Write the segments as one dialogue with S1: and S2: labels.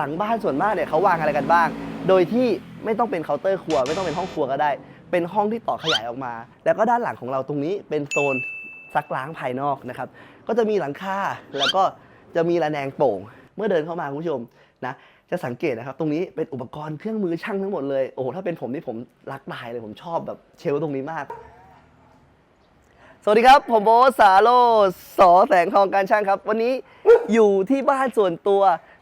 S1: หลังบ้านส่วนมากเนี่ยเขาวางอะไรกันบ้าง โดยที่ไม่ต้องเป็นเคาน์เตอร์ครัว ไม่ต้องเป็นห้องครัวก็ได้ เป็นห้องที่ต่อขยายออกมา แล้วก็ด้านหลังของเราตรงนี้เป็นโซนซักล้างภายนอกนะครับ ก็จะมีหลังคาแล้วก็จะมีระแนงโป่ง เมื่อเดินเข้ามาคุณผู้ชมนะจะสังเกตนะครับ ตรงนี้เป็นอุปกรณ์เครื่องมือช่างทั้งหมดเลยโอ้โหถ้าเป็นผมนี่ผมรักตายเลยผมชอบแบบเชลตรงนี้มาก สวัสดีครับ ผมโบทสาโรสอแสงทองการช่างครับ วันนี้อยู่ที่บ้านส่วนตัว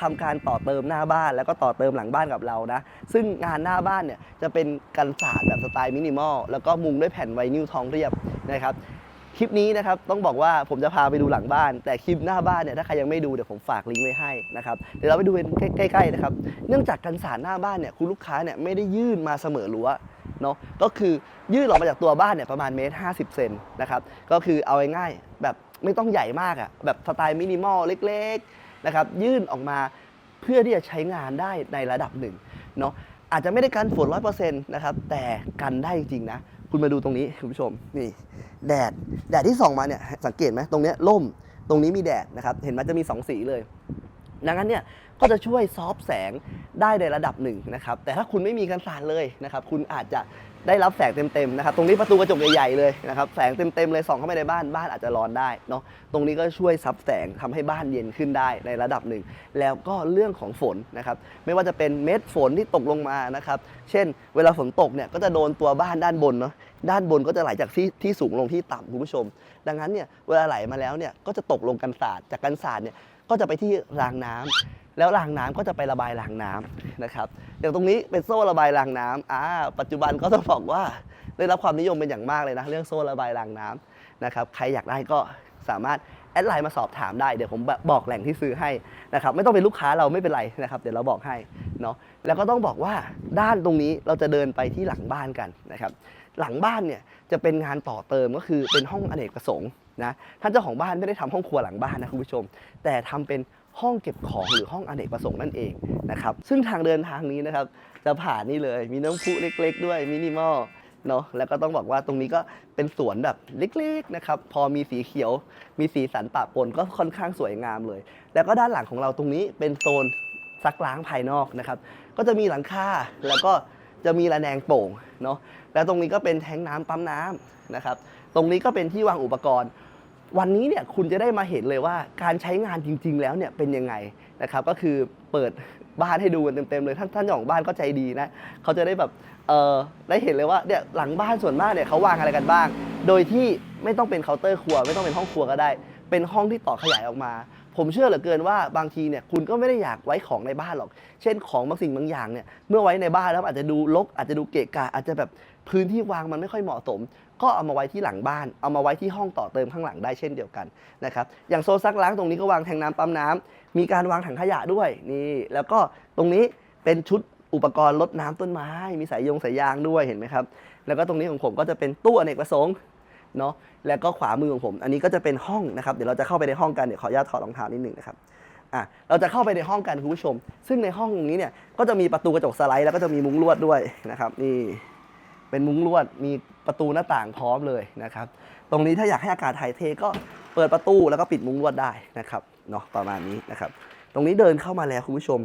S1: ทำการต่อเติมหน้าบ้าน แล้วก็ต่อเติมหลังบ้านกับเรานะ ซึ่งงานหน้าบ้านเนี่ยจะเป็นกันศาสตร์แบบสไตล์มินิมอลแล้วก็มุงด้วยแผ่นไวนิลทองเรียบนะครับคลิปนี้นะครับต้องบอกว่าผมจะพาไปดูหลังบ้าน แต่คลิปหน้าบ้านเนี่ยถ้าใครยังไม่ดูเดี๋ยวผมฝากลิงก์ไว้ให้นะครับเดี๋ยวเราไปดูกันใกล้ๆนะครับเนื่องจากกันศาสตร์หน้าบ้านเนี่ยคุณลูกค้าเนี่ยไม่ได้ยื่นมาเสมอรั้วเนาะก็คือยื่นออกมาจากตัวบ้านเนี่ยประมาณเมตรห้าสิบเซนนะครับก็คือเอาง่ายๆแบบไม่ต้องใหญ่มากอะ่ะแบบสไตล์มินิมอลเล็ก ๆ นะครับยื่นออกมาเพื่อที่จะใช้งานได้ในระดับหนึ่งเนาะอาจจะไม่ได้กันฝนร้อยเปอร์เซ็นต์นะครับแต่กันได้จริงๆนะคุณมาดูตรงนี้คุณผู้ชมนี่แดดแดดที่ส่องมาเนี่ยสังเกตไหมตรงเนี้ยร่มตรงนี้มีแดดนะครับเห็นมันจะมี 2 สีเลยดังนั้นเนี่ยก็จะช่วยซอฟแสงได้ในระดับหนึ่งนะครับแต่ถ้าคุณไม่มีกันสาดเลยนะครับคุณอาจจะ ได้รับแสงเต็มๆนะครับตรงนี้ประตูกระจกใหญ่ๆเลยนะครับแสงเต็มๆเลยส่องเข้าไปในบ้านบ้านอาจจะร้อนได้เนาะตรงนี้ก็ช่วยซับแสงทำให้บ้านเย็นขึ้นได้ในระดับหนึ่ง แล้วก็เรื่องของฝนนะครับไม่ว่าจะเป็นเม็ดฝนที่ตกลงมานะครับเช่น เวลาฝนตกเนี่ยก็จะโดนตัวบ้านด้านบนเนาะด้านบนก็จะไหลจากที่ที่สูงลงที่ต่ำคุณผู้ชม ดังนั้นเนี่ยเวลาไหลมาแล้วเนี่ยก็จะตกลงกันศาสตร์จากกันศาสตร์เนี่ยก็จะไปที่รางน้ำ แล้วรางน้ำก็จะไประบายรางน้ำนะครับอย่างตรงนี้เป็นโซ่ระบายรางน้ำอ่าปัจจุบันก็ต้องบอกว่าได้รับความนิยมเป็นอย่างมากเลยนะเรื่องโซ่ระบายรางน้ำนะครับใครอยากได้ก็สามารถแอดไลน์มาสอบถามได้เดี๋ยวผมบอกแหล่งที่ซื้อให้นะครับไม่ต้องเป็นลูกค้าเราไม่เป็นไรนะครับเดี๋ยวเราบอกให้เนาะแล้วก็ต้องบอกว่าด้านตรงนี้เราจะเดินไปที่หลังบ้านกันนะครับหลังบ้านเนี่ยจะเป็นงานต่อเติมก็คือเป็นห้องอเนกประสงค์นะท่านเจ้าของบ้านไม่ได้ทำห้องครัวหลังบ้านนะคุณผู้ชม แต่ทำเป็น ห้องเก็บของหรือห้องอเนกประสงค์นั่นเองนะครับซึ่งทางเดินทางนี้นะครับจะผ่านนี่เลยมีน้ำพุเล็ก ๆ ด้วยมินิมอลเนาะแล้วก็ต้องบอกว่าตรงนี้ก็เป็นสวนแบบเล็กๆนะครับพอมีสีเขียว มีสีสันปะปนก็ค่อนข้างสวยงามเลย แล้วก็ด้านหลังของเราตรงนี้เป็นโซนซักล้างภายนอกนะครับก็จะมีหลังคาแล้วก็จะมีระแนงโป่งเนาะแล้วตรงนี้ก็เป็นแทงน้ำปั๊มน้ำนะครับตรงนี้ก็เป็นที่วางอุปกรณ์ วันนี้เนี่ยคุณจะได้มาเห็นเลยว่าการใช้งานจริง ๆ แล้วเนี่ยเป็นยังไงนะครับก็คือเปิดบ้านให้ดูกันเต็มๆเลยท่านท่านเจ้าของบ้านก็ใจดีนะเขาจะได้แบบเออได้เห็นเลยว่าเนี่ยหลังบ้านส่วนมากเนี่ยเขาวางอะไรกันบ้าง โดยที่ไม่ต้องเป็นเคาน์เตอร์ครัว ไม่ต้องเป็นห้องครัวก็ได้ เป็นห้องที่ต่อขยายออกมา ผมเชื่อเหลือเกินว่าบางทีเนี่ยคุณก็ไม่ได้อยากไว้ของในบ้านหรอก เช่นของบางสิ่งบางอย่างเนี่ยเมื่อไว้ในบ้านแล้วอาจจะดูรกอาจจะดูเกะกะอาจจะแบบพื้นที่วางมันไม่ค่อยเหมาะสม ก็เอามาไว้ที่หลังบ้าน เอามาไว้ที่ห้องต่อเติมข้างหลังได้เช่นเดียวกันนะครับอย่างโซนซักล้างตรงนี้ก็วางแทงน้ำปั๊มน้ำมีการวางถังขยะด้วยนี่แล้วก็ตรงนี้เป็นชุดอุปกรณ์รดน้ำต้นไม้ มีสายยงสายยางด้วยเห็นไหมครับแล้วก็ตรงนี้ของผมก็จะเป็นตู้อเนกประสงค์ เนาะแล้วก็ขวามือของผม อันนี้ก็จะเป็นห้องนะครับ เดี๋ยวเราจะเข้าไปในห้องกันเดี๋ยวขออนุญาตถอดรองเท้านิดหนึ่งนะครับอะเราจะเข้าไปในห้องกันคุณผู้ชม ซึ่งในห้องตรงนี้เนี่ยก็จะมีประตูกระจกสไลด์แล้วก็จะมีมุ้งลวดด้วยนะครับ นี่เป็นมุ้งลวดมีประตูหน้าต่างพร้อมเลยนะครับ ตรงนี้ถ้าอยากให้อากาศถ่ายเทก็เปิดประตูแล้วก็ปิดมุ้งลวดได้นะครับเนาะประมาณนี้นะครับ ตรงนี้เดินเข้ามาแล้วคุณผู้ชม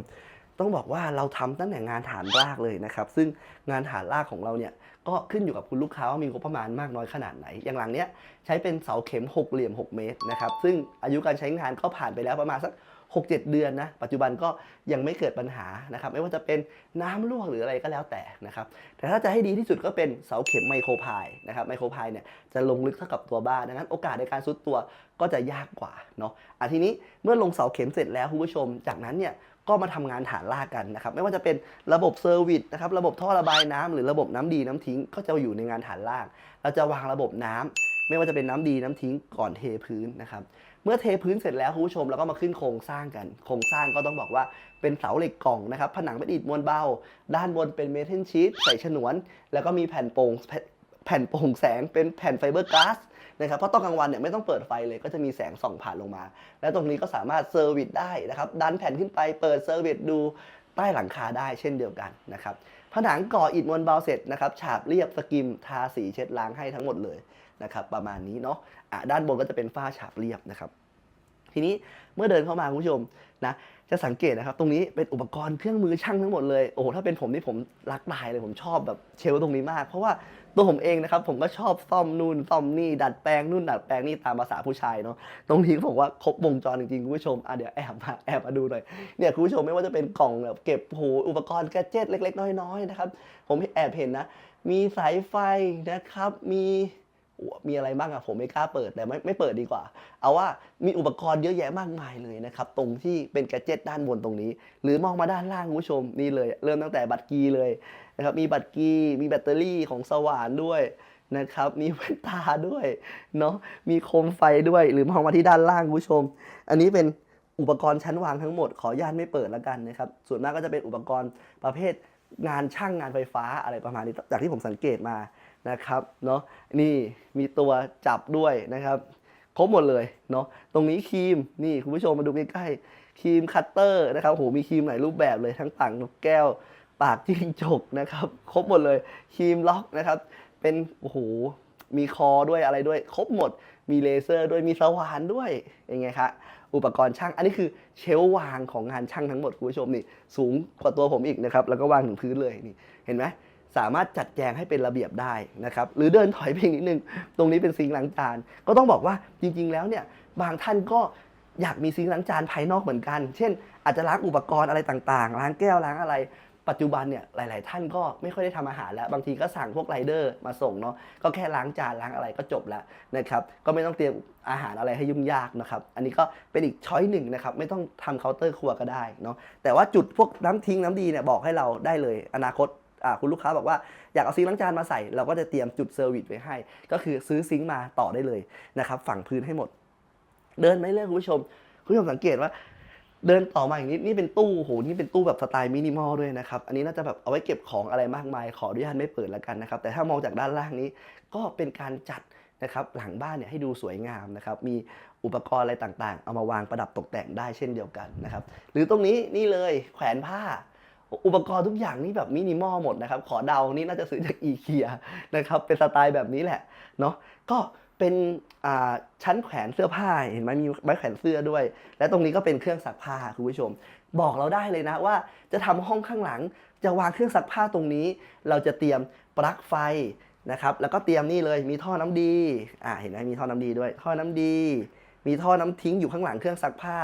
S1: ต้องบอกว่าเราทำตั้งแต่งานฐานรากเลยนะครับ ซึ่งงานฐานรากของเราเนี่ยก็ขึ้นอยู่กับคุณลูกค้าว่ามีงบประมาณมากน้อยขนาดไหน อย่างหลังเนี้ยใช้เป็นเสาเข็มหกเหลี่ยม 6 เมตรนะครับ ซึ่งอายุการใช้งานก็ผ่านไปแล้วประมาณสัก 6-7 เดือนนะ ปัจจุบันก็ยังไม่เกิดปัญหานะครับ ไม่ว่าจะเป็นน้ำรั่วหรืออะไรก็แล้วแต่นะครับ แต่ถ้าจะให้ดีที่สุดก็เป็นเสาเข็มไมโครพายนะครับไมโครพายเนี่ยจะลงลึกเท่ากับตัวบ้าน ดังนั้นโอกาสในการซุดตัวก็จะยากกว่าเนาะอะทีนี้เมื่อลงเสาเข็มเสร็จแล้วคุณผู้ชม จากนั้นเนี่ย ก็มาทำงานฐานรากกันนะครับ ไม่ว่าจะเป็นระบบเซอร์วิสนะครับ ระบบท่อระบายน้ำหรือระบบน้ำดีน้ำทิ้ง ก็จะอยู่ในงานฐานราก เราจะวางระบบน้ำไม่ว่าจะเป็นน้ำดีน้ำทิ้งก่อนเทพื้นนะครับ เมื่อเทพื้นเสร็จแล้วคุณผู้ชมเราก็มาขึ้นโครงสร้างกัน โครงสร้างก็ต้องบอกว่าเป็นเสาเหล็กกล่องนะครับ ผนังเป็นอิฐมวลเบา ด้านบนเป็นเมทัลชีตใส่ฉนวน แล้วก็มีแผ่นโปร่งแผ่นโปร่งแสงเป็นแผ่นไฟเบอร์ก๊าซ นะครับเพราะตอนกลางวันเนี่ยไม่ต้องเปิดไฟเลยก็จะมีแสงส่องผ่านลงมา แล้วตรงนี้ก็สามารถเซอร์วิสได้นะครับดันแผ่นขึ้นไปเปิดเซอร์วิสดูใต้หลังคาได้เช่นเดียวกันนะครับผนังก่ออิฐมวลเบาเสร็จนะครับฉาบเรียบสกิมทาสีเช็ดล้างให้ทั้งหมดเลยนะครับประมาณนี้เนาะะด้านบนก็จะเป็นฝ้าฉาบเรียบนะครับ ทีนี้เมื่อเดินเข้ามาคุณผู้ชมนะจะสังเกตนะครับ ตรงนี้เป็นอุปกรณ์เครื่องมือช่างทั้งหมดเลยโอ้โหถ้าเป็นผมนี่ผมรักตายเลยผมชอบแบบเชลตรงนี้มาก เพราะว่าตัวผมเองนะครับ ผมก็ชอบซ่อมนู่นซ่อมนี่ดัดแปลงนู่นดัดแปลงนี่ตามภาษาผู้ชายเนาะตรงนี้ผมว่าครบวงจรจริงๆคุณผู้ชมอะเดี๋ยวแอบมาแอบมาดูหน่อยเนี่ยคุณผู้ชมไม่ว่าจะเป็นกล่องแบบเก็บโหอุปกรณ์แกจิตเล็ก ๆ น้อยๆนะครับ ผมแอบเห็นนะ มีสายไฟนะครับมี มีอะไรบ้างอะผมไม่กล้าเปิดแต่ไม่ไม่เปิดดีกว่า เอาว่ามีอุปกรณ์เยอะแยะมากมายเลยนะครับ ตรงที่เป็นแกดเจิตด้านบนตรงนี้ หรือมองมาด้านล่างคุณผู้ชมนี่เลย เริ่มตั้งแต่บัตรกีเลยนะครับมีบัตรกีมีแบตเตอรี่ของสว่านด้วยนะครับมีแว่นตาด้วยเนาะมีโคมไฟด้วยหรือมองมาที่ด้านล่างคุณผู้ชม อันนี้เป็นอุปกรณ์ชั้นวางทั้งหมดขออนุญาตไม่เปิดแล้วกันนะครับส่วนมากก็จะเป็นอุปกรณ์ประเภทงานช่างงานไฟฟ้าอะไรประมาณนี้จากที่ผมสังเกตมา นะครับเนาะนี่มีตัวจับด้วยนะครับ ครบหมดเลยเนาะตรงนี้ครีมนี่คุณผู้ชมมาดูใกล้ๆครีมคัตเตอร์นะครับโหมีครีมหลายรูปแบบเลยทั้งปากนกแก้ว ปากจิ้งจกนะครับครบหมดเลยครีมล็อกนะครับ เป็นโอ้โหมีคอด้วยอะไรด้วย ครบหมด มีเลเซอร์ด้วยมีสว่านด้วยยังไงคะอุปกรณ์ช่าง อันนี้คือเชลวางของงานช่างทั้งหมดคุณผู้ชมนี่ สูงกว่าตัวผมอีกนะครับ แล้วก็วางถึงพื้นเลยนี่ เห็นไหม สามารถจัดแจงให้เป็นระเบียบได้นะครับหรือเดินถอยไปนิดนึง ตรงนี้เป็นซิงค์ล้างจาน ก็ต้องบอกว่าจริง ๆ แล้วเนี่ยบางท่านก็อยากมีซิงค์ล้างจานภายนอกเหมือนกัน เช่น อาจจะล้างอุปกรณ์อะไรต่างๆ ล้างแก้วล้างอะไร ปัจจุบันเนี่ยหลาย ๆ ท่านก็ไม่ค่อยได้ทำอาหารแล้ว บางทีก็สั่งพวกไรเดอร์มาส่งเนาะก็แค่ล้างจานล้างอะไรก็จบแล้วนะครับก็ไม่ต้องเตรียมอาหารอะไรให้ยุ่งยากนะครับอันนี้ก็เป็นอีกช้อยหนึ่งนะครับไม่ต้องทำเคาน์เตอร์ครัวก็ได้เนาะแต่ว่าจุดพวกน้ำทิ้งน้ำดีเนี่ยบอกให้เราได้เลยอนาคต คุณลูกค้าบอกว่าอยากเอาซิงค์ล้างจานมาใส่ เราก็จะเตรียมจุดเซอร์วิสไว้ให้ ก็คือซื้อซิงค์มาต่อได้เลยนะครับฝั่งพื้นให้หมด เดินไม่เรื่อยคุณผู้ชม คุณผู้ชมสังเกตว่าเดินต่อมาอย่างนี้นี่เป็นตู้โหนี่เป็นตู้แบบสไตล์มินิมอลด้วยนะครับ อันนี้น่าจะแบบเอาไว้เก็บของอะไรมากมาย ขออนุญาตไม่เปิดแล้วกันนะครับ แต่ถ้ามองจากด้านล่างนี้ก็เป็นการจัดนะครับหลังบ้านเนี่ยให้ดูสวยงามนะครับ มีอุปกรณ์อะไรต่างๆ เอามาวางประดับตกแต่งได้เช่นเดียวกันนะครับ หรือตรงนี้นี่เลยแขวนผ้า อุปกรณ์ทุกอย่างนี่แบบมินิมอลหมดนะครับ ขอเดานี่น่าจะซื้อจากอีเคียนะครับ เป็นสไตล์แบบนี้แหละ เนาะก็เป็นชั้นแขวนเสื้อผ้าเห็นไหมมีไม้แขวนเสื้อด้วย และตรงนี้ก็เป็นเครื่องซักผ้าคุณผู้ชม บอกเราได้เลยนะว่าจะทำห้องข้างหลัง จะวางเครื่องซักผ้าตรงนี้ เราจะเตรียมปลั๊กไฟนะครับแล้วก็เตรียมนี่เลยมีท่อน้ำดีอ่าเห็นไหมมีท่อน้ำดีด้วย ท่อน้ำดี มีท่อน้ำทิ้งอยู่ข้างหลังเครื่องซักผ้า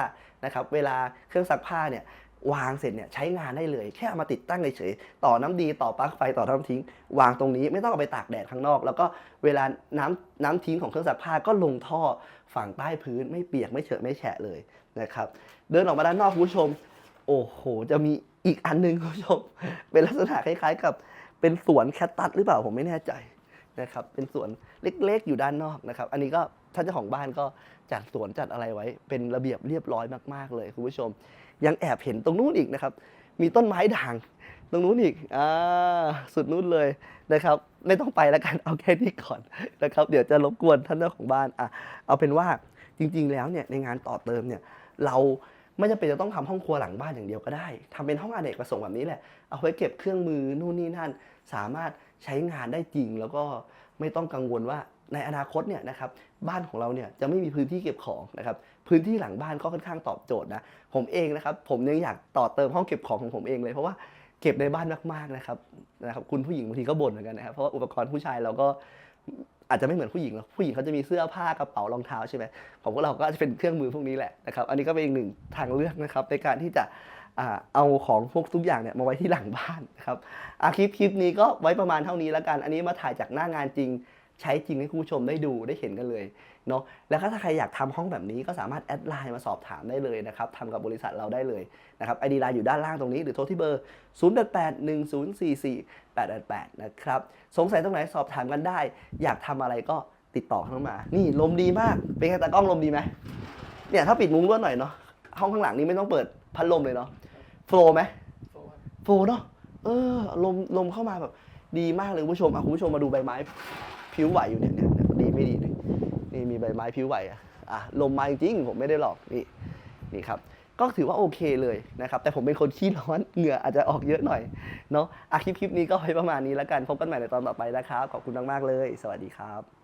S1: นะครับเวลาเครื่องซักผ้าเนี่ย วางเสร็จเนี่ยใช้งานได้เลย แค่เอามาติดตั้งเฉยๆต่อน้ำดีต่อปลั๊กไฟต่อท่อน้ำทิ้ง วางตรงนี้ไม่ต้องเอาไปตากแดดข้างนอก แล้วก็เวลาน้ำน้ำทิ้งของเครื่องซักผ้าก็ลงท่อฝั่งใต้พื้นไม่เปียกไม่เฉอะไม่แฉะเลยนะครับเดินออกมาด้านนอกคุณผู้ชม โอ้โห จะมีอีกอันหนึ่งคุณผู้ชม เป็นลักษณะคล้ายๆ กับเป็นสวนแคตตัสหรือเปล่าผมไม่แน่ใจนะครับเป็นสวนเล็กๆ อยู่ด้านนอกนะครับ อันนี้ก็ท่านเจ้าของบ้านก็จัดสวนจัดอะไรไว้ เป็นระเบียบเรียบร้อยมากๆเลยคุณผู้ชม ยังแอบเห็นตรงนู้นอีกนะครับ มีต้นไม้ด่าง ตรงนู้นอีกอ่าสุดนู้นเลยนะครับ ไม่ต้องไปแล้วกันเอาแค่นี้ก่อนนะครับ เดี๋ยวจะรบกวนท่านเจ้าของบ้านอะเอาเป็นว่าจริง ๆ แล้วเนี่ยในงานต่อเติมเนี่ยเราไม่จำเป็นจะต้องทำห้องครัวหลังบ้านอย่างเดียวก็ได้ทำเป็นห้องอเนกประสงค์แบบนี้แหละ เอาไว้เก็บเครื่องมือนู่นนี่นั่น สามารถใช้งานได้จริง แล้วก็ไม่ต้องกังวลว่าในอนาคตเนี่ยนะครับบ้านของเราเนี่ยจะไม่มีพื้นที่เก็บของนะครับ พื้นที่หลังบ้านก็ค่อนข้างตอบโจทย์นะผมเองนะครับผมยังอยากต่อเติมห้องเก็บของของผมเองเลยเพราะว่าเก็บในบ้านมากๆนะครับนะครับคุณผู้หญิงบางทีก็บ่นเหมือนกันนะครับเพราะว่าอุปกรณ์ผู้ชายเราก็อาจจะไม่เหมือนผู้หญิงหรอกผู้หญิงเขาจะมีเสื้อผ้ากระเป๋ารองเท้าใช่ไหมของพวกเราก็จะเป็นเครื่องมือพวกนี้แหละนะครับอันนี้ก็เป็นอีกหนึ่งทางเลือกนะครับในการที่จะเอาของพวกทุกอย่างเนี่ยมาไว้ที่หลังบ้านนะครับอาคลิปคลิปนี้ก็ไว้ประมาณเท่านี้แล้วกัน อันนี้มาถ่ายจากหน้างานจริง ใช้จริงให้คุณผู้ชมได้ดูได้เห็นกันเลยเนาะแล้วก็ถ้าใครอยากทำห้องแบบนี้ก็สามารถแอดไลน์มาสอบถามได้เลยนะครับทำกับบริษัทเราได้เลยนะครับไอดีไลน์อยู่ด้านล่างตรงนี้หรือโทรที่เบอร์ 0881044888 นะครับ สงสัยตรงไหนสอบถามกันได้ อยากทำอะไรก็ติดต่อเข้ามา นี่ลมดีมาก เป็นไงตากล้องลมดีไหมเนี่ยถ้าปิดมุ้งลวดหน่อยเนาะห้องข้างหลังนี้ไม่ต้องเปิดพัดลมเลยเนาะโฟล์ไหมโฟล์เนาะเออลมลมเข้ามาแบบดีมากเลยคุณผู้ชมอะคุณผู้ชมมาดูใบไม้ ผิวไหวอยู่เนี่ยเนี่ยดีไม่ดีนี่นี่มีใบไม้ผิวไหวอะอะลมมาจริงผมไม่ได้หลอกนี่นี่ครับก็ถือว่าโอเคเลยนะครับ แต่ผมเป็นคนขี้ร้อนเหงื่ออาจจะออกเยอะหน่อยเนาะอะคลิปคลิปนี้ก็ไว้ประมาณนี้แล้วกันพบกันใหม่ในตอนต่อไปนะครับ ขอบคุณมาก ๆ เลย สวัสดีครับ